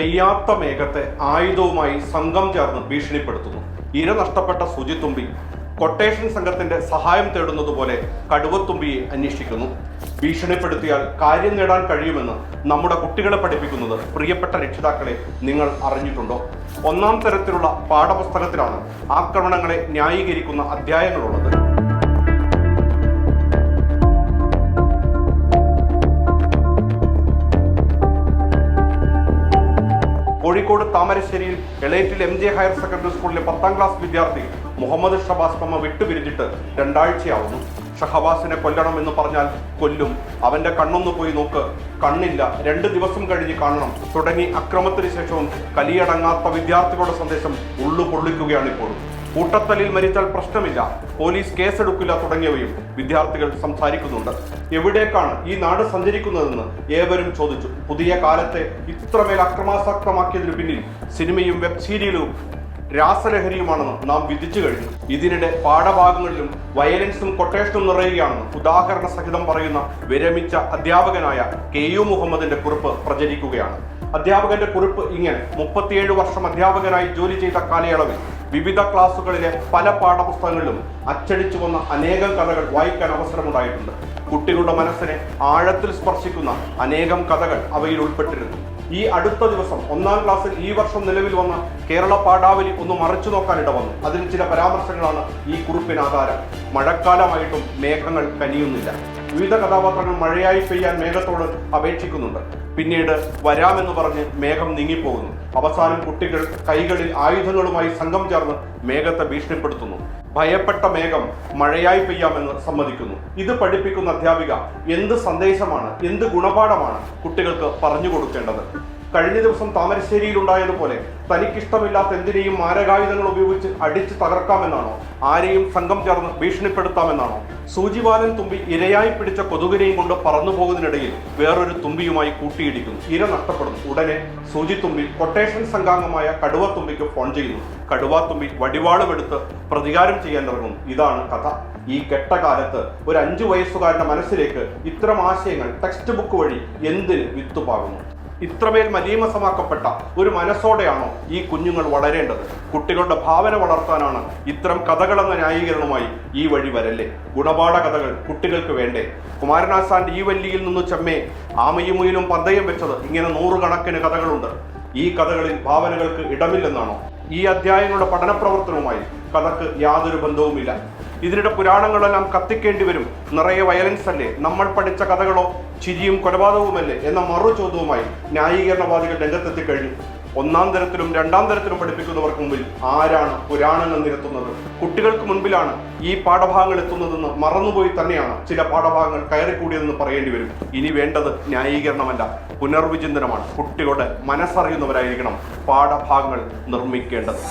പെയ്യാത്ത മേഘത്തെ ആയുധവുമായി സംഘം ചേർന്ന് ഭീഷണിപ്പെടുത്തുന്നു. ഇര നഷ്ടപ്പെട്ട സുജിത്തുമ്പി കൊട്ടേഷൻ സംഘത്തിന്റെ സഹായം തേടുന്നതുപോലെ കടുവത്തുമ്പിയെ അന്വേഷിക്കുന്നു. ഭീഷണിപ്പെടുത്തിയാൽ കാര്യം നേടാൻ കഴിയുമെന്ന് നമ്മുടെ കുട്ടികളെ പഠിപ്പിക്കുന്നത് പ്രിയപ്പെട്ട രക്ഷിതാക്കളെ നിങ്ങൾ അറിഞ്ഞിട്ടുണ്ടോ? ഒന്നാം തരത്തിലുള്ള പാഠപുസ്തകത്തിലാണ് ആക്രമണങ്ങളെ ന്യായീകരിക്കുന്ന അധ്യായങ്ങളുള്ളത്. കോഴിക്കോട് താമരശ്ശേരിയിൽ Elettil M J higher secondary സ്കൂളിലെ പത്താം ക്ലാസ് വിദ്യാർത്ഥി മുഹമ്മദ് ഷബാസ് പമ്മ വിട്ടുപിരിഞ്ഞിട്ട് രണ്ടാഴ്ചയാവുന്നു. ഷഹബാസിനെ കൊല്ലണം എന്ന് പറഞ്ഞാൽ കൊല്ലും. അവന്റെ കണ്ണൊന്നു പോയി നോക്ക്. കണ്ണില്ല. രണ്ട് ദിവസം കഴിഞ്ഞ് കാണണം. തുടങ്ങി അക്രമത്തിന് ശേഷവും കലിയടങ്ങാത്ത വിദ്യാർത്ഥികളുടെ സന്ദേശം ഉള്ളു പൊള്ളിക്കുകയാണ് ഇപ്പോഴും കൂട്ടത്തലിൽ മരിച്ചാൽ പ്രശ്നമില്ല. പോലീസ് കേസെടുക്കില്ല തുടങ്ങിയവയും വിദ്യാർത്ഥികൾ സംസാരിക്കുന്നുണ്ട്. എവിടേക്കാണ് ഈ നാട് സഞ്ചരിക്കുന്നതെന്ന് ഏവരും ചോദിച്ചു. പുതിയ കാലത്തെ ഇത്രമേൽ അക്രമാസക്തമാക്കിയതിനു പിന്നിൽ സിനിമയും വെബ് സീരിയലും രാസലഹരിയുമാണെന്ന് നാം വിധിച്ചു കഴിഞ്ഞു. ഇതിനിടെ പാഠഭാഗങ്ങളിലും വയലൻസും കൊട്ടേഷനും നിറയുകയാണെന്ന് ഉദാഹരണ സഹിതം പറയുന്ന വിരമിച്ച അധ്യാപകനായ കെ യു മുഹമ്മദിന്റെ കുറിപ്പ് പ്രചരിക്കുകയാണ്. അധ്യാപകന്റെ കുറിപ്പ് ഇങ്ങനെ മുപ്പത്തിയേഴ് വർഷം അധ്യാപകനായി ജോലി ചെയ്ത കാലയളവിൽ വിവിധ ക്ലാസ്സുകളിലെ പല പാഠപുസ്തകങ്ങളിലും അച്ചടിച്ചു വന്ന അനേകം കഥകൾ വായിക്കാൻ അവസരമുണ്ടായിട്ടുണ്ട്. കുട്ടികളുടെ മനസ്സിനെ ആഴത്തിൽ സ്പർശിക്കുന്ന അനേകം കഥകൾ അവയിൽ ഉൾപ്പെട്ടിരുന്നു. ഈ അടുത്ത ദിവസം ഒന്നാം ക്ലാസ്സിൽ ഈ വർഷം നിലവിൽ വന്ന കേരള പാഠാവലി ഒന്ന് മറിച്ചു നോക്കാനിട വന്നു അതിന് ചില പരാമർശങ്ങളാണ് ഈ കുറിപ്പിന് ആധാരം. മഴക്കാലമായിട്ടും മേഘങ്ങൾ കനിയുന്നില്ല. വിവിധ കഥാപാത്രങ്ങൾ മഴയായി പെയ്യാൻ മേഘത്തോട് അപേക്ഷിക്കുന്നുണ്ട്. പിന്നീട് വരാമെന്ന് പറഞ്ഞ് മേഘം നീങ്ങിപ്പോകുന്നു. അവസാനം കുട്ടികൾ കൈകളിൽ ആയുധങ്ങളുമായി സംഘം ചേർന്ന് മേഘത്തെ ഭീഷണിപ്പെടുത്തുന്നു. ഭയപ്പെട്ട മേഘം മഴയായി പെയ്യാമെന്ന് സമ്മതിക്കുന്നു. ഇത് പഠിപ്പിക്കുന്ന അധ്യാപിക എന്ത് സന്ദേശമാണ് എന്ത് ഗുണപാഠമാണ് കുട്ടികൾക്ക് പറഞ്ഞു കൊടുക്കേണ്ടത്? കഴിഞ്ഞ ദിവസം താമരശ്ശേരിയിൽ ഉണ്ടായതുപോലെ തനിക്കിഷ്ടമില്ലാത്ത എന്തിനേയും മാരകായുധങ്ങൾ ഉപയോഗിച്ച് അടിച്ചു തകർക്കാമെന്നാണോ? ആരെയും സംഘം ചേർന്ന് ഭീഷണിപ്പെടുത്താമെന്നാണോ? സൂചിവാലൻ തുമ്പി ഇരയായി പിടിച്ച കൊതുകിനെയും കൊണ്ട് പറന്നു പോകുന്നതിനിടയിൽ വേറൊരു തുമ്പിയുമായി കൂട്ടിയിടിക്കുന്നു. ഇര നഷ്ടപ്പെടുന്നു. ഉടനെ സൂചി തുമ്പി കൊട്ടേഷൻ സംഘാംഗമായ കടുവത്തുമ്പിക്ക് ഫോൺ ചെയ്യുന്നു. കടുവാത്തുമ്പി വടിവാളുമെടുത്ത് പ്രതികാരം ചെയ്യാൻ ഇറങ്ങുന്നു. ഇതാണ് കഥ. ഈ കെട്ട കാലത്ത് ഒരു അഞ്ചു വയസ്സുകാരന്റെ മനസ്സിലേക്ക് ഇത്തരം ആശയങ്ങൾ ടെക്സ്റ്റ് ബുക്ക് വഴി എന്തിന് വിത്തുപാകുന്നു? ഇത്രമേൽ മലീമസമാക്കപ്പെട്ട ഒരു മനസ്സോടെയാണോ ഈ കുഞ്ഞുങ്ങൾ വളരേണ്ടത്? കുട്ടികളുടെ ഭാവന വളർത്താനാണ് ഇത്തരം കഥകളെന്ന ന്യായീകരണവുമായി ഈ വഴി വരല്ലേ? ഗുണപാഠ കഥകൾ കുട്ടികൾക്ക് വേണ്ടേ? കുമാരനാശാന്റെ ഈ വല്ലിയിൽ നിന്ന് ചെമ്മേ ആമയും മുയിലും പന്തയം വെച്ചത് ഇങ്ങനെ നൂറുകണക്കിന് കഥകളുണ്ട്. ഈ കഥകളിൽ ഭാവനകൾക്ക് ഇടമില്ലെന്നാണോ? ഈ അധ്യായങ്ങളുടെ പഠന പ്രവർത്തനവുമായി കഥക്ക് യാതൊരു ബന്ധവുമില്ല. ഇതിനിടെ പുരാണങ്ങളെല്ലാം കത്തിക്കേണ്ടി വരും. നിറയെ വയലൻസ് അല്ലേ? നമ്മൾ പഠിച്ച കഥകളോ ചിരിയും കൊലപാതകവുമല്ലേ? എന്ന മറു ചോദ്യവുമായി ന്യായീകരണവാദികൾ രംഗത്തെത്തി കഴിഞ്ഞു. ഒന്നാം തരത്തിലും രണ്ടാം തരത്തിലും പഠിപ്പിക്കുന്നവർക്ക് മുമ്പിൽ ആരാണ് പുരാണങ്ങൾ നിരത്തുന്നത്? കുട്ടികൾക്ക് മുൻപിലാണ് ഈ പാഠഭാഗങ്ങൾ എത്തുന്നതെന്ന് മറന്നുപോയി തന്നെയാണ് ചില പാഠഭാഗങ്ങൾ കയറിക്കൂടിയതെന്ന് പറയേണ്ടി വരും. ഇനി വേണ്ടത് ന്യായീകരണമല്ല പുനർവിചിന്തനമാണ്. കുട്ടികളുടെ മനസ്സറിയുന്നവരായിരിക്കണം പാഠഭാഗങ്ങൾ നിർമ്മിക്കേണ്ടത്.